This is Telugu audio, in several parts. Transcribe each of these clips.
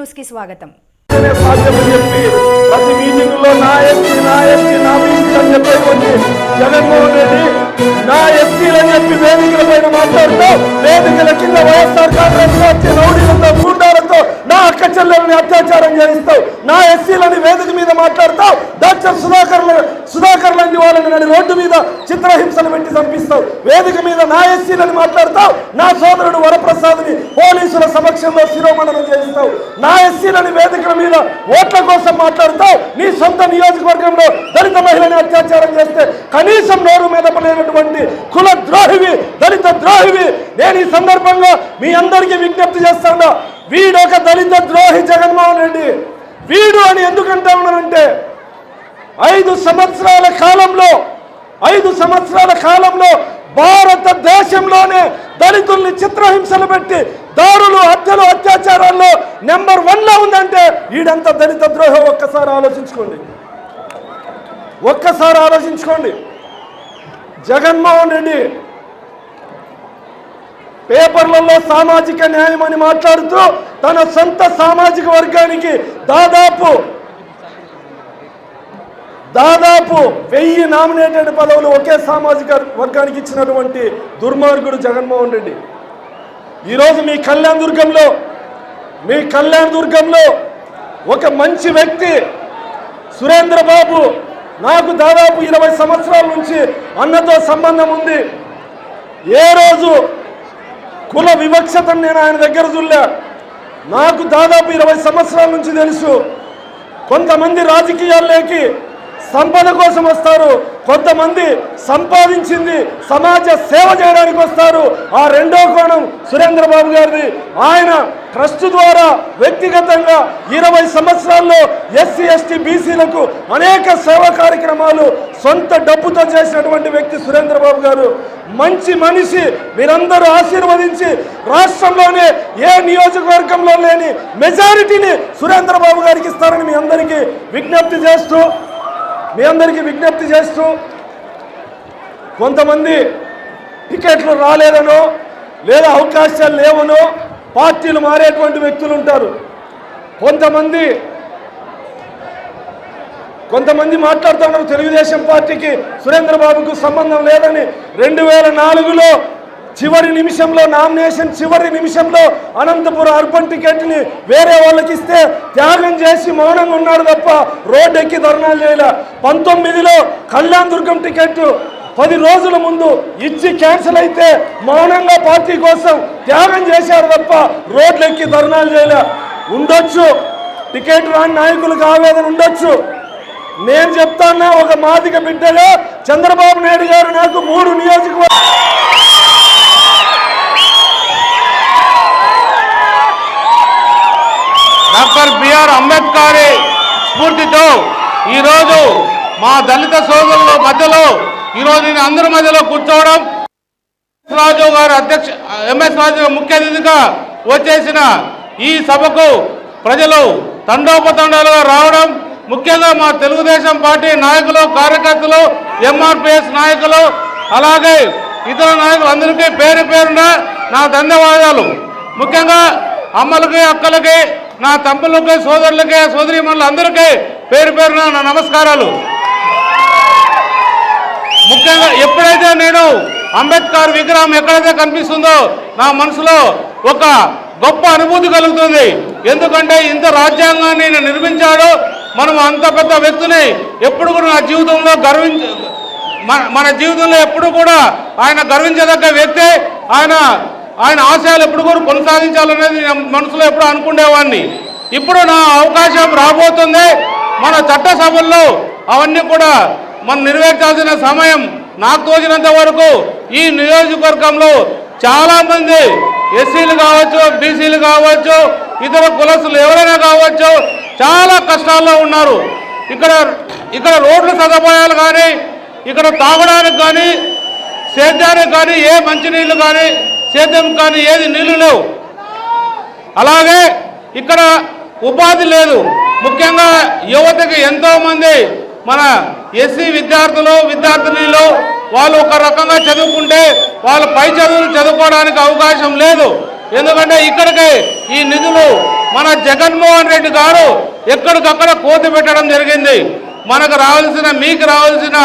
న్యూస్కి స్వాగతం జగన్మోహన్ రెడ్డి నా చెప్పి వేదికల పైన మాట్లాడుతూ వేదికల కింద వైఎస్ఆర్ కాంగ్రెస్లో వచ్చే రౌడీలతో నా అక్క చెల్లెలని అత్యాచారం చేయిస్తావు నా ఎస్సీలని వేదిక మీద మాట్లాడతావు డాక్టర్ సుధాకర్ సుధాకర్ లాంటి వాళ్ళని రోడ్డు మీద చిత్రహింసలు పెట్టి చంపిస్తావు వేదిక మీద నా ఎస్సీలని మాట్లాడతావు నా సోదరుడు వరప్రసాద్ని పోలీసుల సమక్షంలో శిరోమణనం చేయిస్తావు నా ఎస్సీలని వేదికల మీద ఓట్ల కోసం మాట్లాడతావు నీ సొంత నియోజకవర్గంలో దళిత మహిళని అత్యాచారం చేస్తే కనీసం నోరు మెదపలేనటువంటి కుల ద్రోహివి దళిత ద్రోహివి నేను ఈ సందర్భంగా మీ అందరికీ విజ్ఞప్తి చేస్తాను. వీడు ఒక దళిత ద్రోహి జగన్మోహన్ రెడ్డి. వీడు అని ఎందుకంటా ఉన్నానంటే ఐదు సంవత్సరాల కాలంలో ఐదు సంవత్సరాల కాలంలో భారతదేశంలోనే దళితుల్ని చిత్రహింసలు పెట్టి దారులు హత్యలు అత్యాచారాల్లో నెంబర్ వన్లో ఉందంటే ఈడంత దళిత ద్రోహం ఒక్కసారి ఆలోచించుకోండి. ఒక్కసారి ఆలోచించుకోండి. జగన్మోహన్ రెడ్డి పేపర్లలో సామాజిక న్యాయం అని మాట్లాడుతూ తన సొంత సామాజిక వర్గానికి దాదాపు దాదాపు వెయ్యి నామినేటెడ్ పదవులు ఒకే సామాజిక వర్గానికి ఇచ్చినటువంటి దుర్మార్గుడు జగన్మోహన్ రెడ్డి. ఈరోజు మీ కళ్యాణ్ దుర్గంలో మీ కళ్యాణ్ దుర్గంలో ఒక మంచి వ్యక్తి సురేంద్ర బాబు నాకు దాదాపు ఇరవై సంవత్సరాల నుంచి అన్నతో సంబంధం ఉంది. ఏ రోజు కుల వివక్షతను నేను ఆయన దగ్గర చూడలే. నాకు దాదాపు ఇరవై సంవత్సరాల నుంచి తెలుసు. కొంతమంది రాజకీయాల్లోకి సంపద కోసం వస్తారు. కొంతమంది సంపాదించింది సమాజ సేవ చేయడానికి వస్తారు. ఆ రెండో కోణం సురేంద్ర బాబు గారిది. ఆయన ట్రస్ట్ ద్వారా వ్యక్తిగతంగా ఇరవై సంవత్సరాల్లో ఎస్సీ ఎస్టీ బీసీలకు అనేక సేవా కార్యక్రమాలు సొంత డబ్బుతో చేసినటువంటి వ్యక్తి సురేంద్ర బాబు గారు. మంచి మనిషి మీరందరూ ఆశీర్వదించి రాష్ట్రంలోనే ఏ నియోజకవర్గంలో లేని మెజారిటీని సురేంద్ర బాబు గారికి ఇస్తారని మీ అందరికీ విజ్ఞప్తి చేస్తూ మీ అందరికీ విజ్ఞప్తి చేస్తూ కొంతమంది టికెట్లు రాలేదనో లేదా అవకాశాలు లేవనో పార్టీలు మారేటువంటి వ్యక్తులు ఉంటారు. కొంతమంది కొంతమంది మాట్లాడుతున్నారు తెలుగుదేశం పార్టీకి సురేంద్ర బాబుకు సంబంధం లేదని. రెండు వేల నాలుగులో చివరి నిమిషంలో నామినేషన్ చివరి నిమిషంలో అనంతపురం అర్బన్ టికెట్ని వేరే వాళ్ళకి ఇస్తే త్యాగం చేసి మౌనంగా ఉన్నాడు తప్ప రోడ్డు ఎక్కి ధర్నాలు చేయలే. పంతొమ్మిదిలో కళ్యాణ్ దుర్గం టికెట్ పది రోజుల ముందు ఇచ్చి క్యాన్సిల్ అయితే మౌనంగా పార్టీ కోసం త్యాగం చేశారు తప్ప రోడ్లెక్కి ధర్నాలు చేయలే. ఉండొచ్చు. టికెట్ రాని నాయకులకు ఆవేదన ఉండొచ్చు. నేను చెప్తాను ఒక మాదిక బిడ్డగా చంద్రబాబు నాయుడు గారు నాకు మూడు నియోజకవర్గ డాక్టర్ బిఆర్ అంబేద్కర్ స్ఫూర్తితో ఈరోజు మా దళిత సోదరుల మధ్యలో ఈరోజు నేను అందరి మధ్యలో కూర్చోవడం. రాజు గారు అధ్యక్ష ఎంఎస్ రాజు ముఖ్య అతిథిగా వచ్చేసిన ఈ సభకు ప్రజలు తండోపతండాలుగా రావడం. ముఖ్యంగా మా తెలుగుదేశం పార్టీ నాయకులు కార్యకర్తలు ఎంఆర్పిఎస్ నాయకులు అలాగే ఇతర నాయకులు అందరికీ పేరు పేరున నా ధన్యవాదాలు. ముఖ్యంగా అమ్మలకి అక్కలకి నా తమ్ముళ్ళకి సోదరులకి సోదరిమణులు అందరికీ పేరు పేరున నా నమస్కారాలు. ముఖ్యంగా ఎప్పుడైతే నేను అంబేద్కర్ విగ్రహం ఎక్కడైతే కనిపిస్తుందో నా మనసులో ఒక గొప్ప అనుభూతి కలుగుతుంది. ఎందుకంటే ఇంత రాజ్యాంగాన్ని నేను నిర్మించాడు. మనం అంత పెద్ద వ్యక్తిని ఎప్పుడు కూడా నా జీవితంలో గర్వించ మన మన జీవితంలో ఎప్పుడు కూడా ఆయన గర్వించదగ్గ వ్యక్తి ఆయన ఆయన ఆశయాలు ఎప్పుడు కూడా కొనసాగించాలనేది మనసులో ఎప్పుడు అనుకునేవాడిని ఇప్పుడు నా అవకాశం రాబోతుంది. మన చట్టసభల్లో అవన్నీ కూడా మనం నెరవేర్చాల్సిన సమయం నాకు తోచినంత వరకు ఈ నియోజకవర్గంలో చాలా మంది ఎస్సీలు కావచ్చు బీసీలు కావచ్చు ఇతర కులస్తులు ఎవరైనా కావచ్చు చాలా కష్టాల్లో ఉన్నారు. ఇక్కడ ఇక్కడ రోడ్ల సదుపాయాలు కానీ ఇక్కడ తాగడానికి కానీ సేద్యానికి కానీ ఏ మంచినీళ్ళు కానీ సేద్యం కానీ ఏది నీళ్ళు లేవు. అలాగే ఇక్కడ ఉపాధి లేదు. ముఖ్యంగా యువతకి ఎంతోమంది మన ఎస్సీ విద్యార్థులు విద్యార్థినిలు వాళ్ళు ఒక రకంగా చదువుకుంటే వాళ్ళు పై చదువులు చదువుకోవడానికి అవకాశం లేదు. ఎందుకంటే ఇక్కడికి ఈ నిధులు మన జగన్మోహన్ రెడ్డి గారు ఎక్కడికక్కడ కోతి పెట్టడం జరిగింది. మనకు రావాల్సిన మీకు రావాల్సిన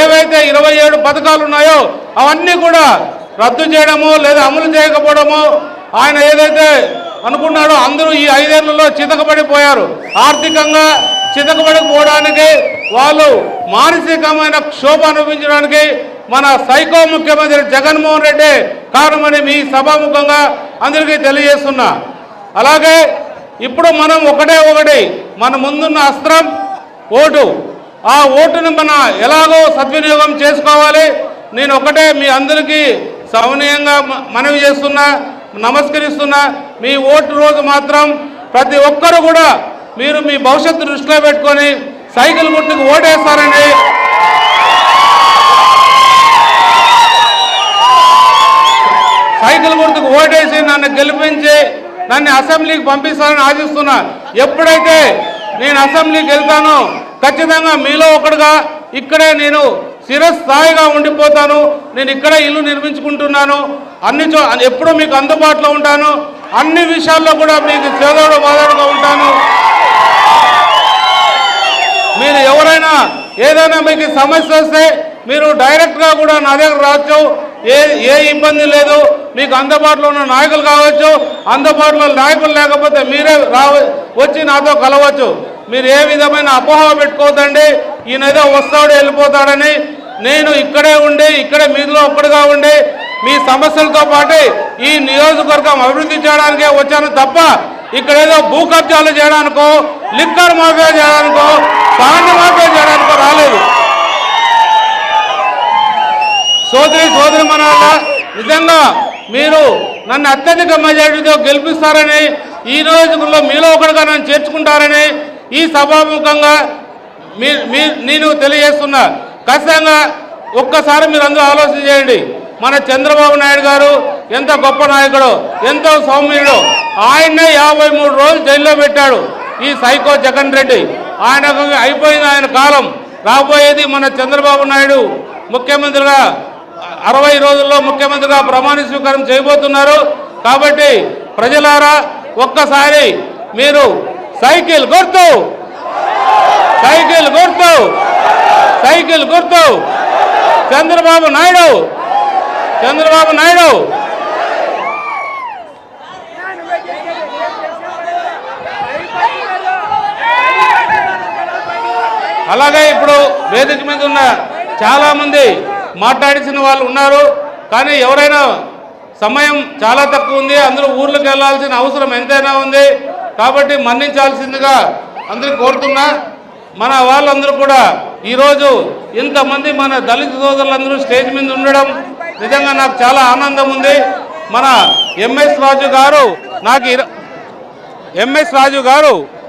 ఏవైతే ఇరవై ఏడు పథకాలు ఉన్నాయో అవన్నీ కూడా రద్దు చేయడము లేదా అమలు చేయకపోవడము ఆయన ఏదైతే అనుకున్నాడో అందరూ ఈ ఐదేళ్ళలో చితకబడిపోయారు. ఆర్థికంగా చితకబడిపోవడానికి వాళ్ళు మానసికమైన క్షోభ అనుభవించడానికి మన సైకో ముఖ్యమంత్రి జగన్మోహన్ రెడ్డి కారణమని మీ సభాముఖంగా అందరికీ తెలియజేస్తున్నా. అలాగే ఇప్పుడు మనం ఒకటే ఒకటి మన ముందున్న అస్త్రం ఓటు. ఆ ఓటును మన ఎలాగో సద్వినియోగం చేసుకోవాలి. నేను ఒకటే మీ అందరికీ సవనీయంగా మనవి చేస్తున్నా నమస్కరిస్తున్నా. మీ ఓటు రోజు మాత్రం ప్రతి ఒక్కరు కూడా మీరు మీ భవిష్యత్తు దృష్టిలో పెట్టుకొని సైకిల్ గుర్తుకు ఓటేస్తారని సైకిల్ గుర్తుకు ఓటేసి నన్ను గెలిపించి నన్ను అసెంబ్లీకి పంపిస్తారని ఆశిస్తున్నా. ఎప్పుడైతే నేను అసెంబ్లీకి వెళ్తానో ఖచ్చితంగా మీలో ఒకడుగా ఇక్కడే నేను స్థిరస్థాయిగా ఉండిపోతాను. నేను ఇక్కడే ఇల్లు నిర్మించుకుంటున్నాను. అన్ని చో ఎప్పుడూ మీకు అందుబాటులో ఉంటాను. అన్ని విషయాల్లో కూడా మీకు చేదోడు బాధడుగా ఉంటాను. ఎవరైనా ఏదైనా మీకు సమస్య వస్తే మీరు డైరెక్ట్గా కూడా నా దగ్గర రావచ్చు. ఏ ఏ ఇబ్బంది లేదు. మీకు అందుబాటులో ఉన్న నాయకులు కావచ్చు. అందుబాటులో నాయకులు లేకపోతే మీరే రావ వచ్చి నాతో కలవచ్చు. మీరు ఏ విధమైన అపోహ పెట్టుకోవద్దండి. ఈయన ఏదో వస్తాడు వెళ్ళిపోతాడని నేను ఇక్కడే ఉండి ఇక్కడే మీలో ఒక్కడుగా ఉండి మీ సమస్యలతో పాటు ఈ నియోజకవర్గం అభివృద్ధి చేయడానికే వచ్చాను తప్ప ఇక్కడ ఏదో భూ కబ్జాలు చేయడానికో లిక్కర్ మాఫియా చేయడానికో పాండ మాఫియా చేయడానికో రాలేదు సోదరి సోదరి మనాల నిజంగా మీరు నన్ను అత్యధిక మెజారిటీతో గెలిపిస్తారని ఈ నియోజకవర్గంలో మీలో ఒకటిగా నన్ను చేర్చుకుంటారని ఈ సభాముఖంగా మీ నేను తెలియజేస్తున్నా. ఖచ్చితంగా ఒక్కసారి మీరు అందరూ ఆలోచన చేయండి. మన చంద్రబాబు నాయుడు గారు ఎంత గొప్ప నాయకుడు ఎంతో సౌమ్యుడు ఆయన్నే యాభై మూడు రోజులు జైల్లో పెట్టాడు ఈ సైకో జగన్ రెడ్డి. ఆయనకు అయిపోయింది ఆయన కాలం రాబోయేది మన చంద్రబాబు నాయుడు ముఖ్యమంత్రిగా అరవై రోజుల్లో ముఖ్యమంత్రిగా ప్రమాణ స్వీకారం చేయబోతున్నారు. కాబట్టి ప్రజలారా ఒక్కసారి మీరు సైకిల్ గుర్తు సైకిల్ గుర్తు సైకిల్ గుర్తు చంద్రబాబు నాయుడు చంద్రబాబు నాయుడు. అలాగే ఇప్పుడు వేదిక మీద ఉన్న చాలామంది మాట్లాడిసిన వాళ్ళు ఉన్నారు. కానీ ఎవరైనా సమయం చాలా తక్కువ ఉంది. అందరూ ఊర్లకు వెళ్ళాల్సిన అవసరం ఎంతైనా ఉంది. కాబట్టి మన్నించాల్సిందిగా అందరికి కోరుతున్నా. మన వాళ్ళందరూ కూడా ఈరోజు ఇంతమంది మన దళిత సోదరులందరూ స్టేజ్ మీద ఉండడం నిజంగా నాకు చాలా ఆనందం ఉంది. మన ఎంఎస్ రాజు గారు నాకు ఎంఎస్ రాజు గారు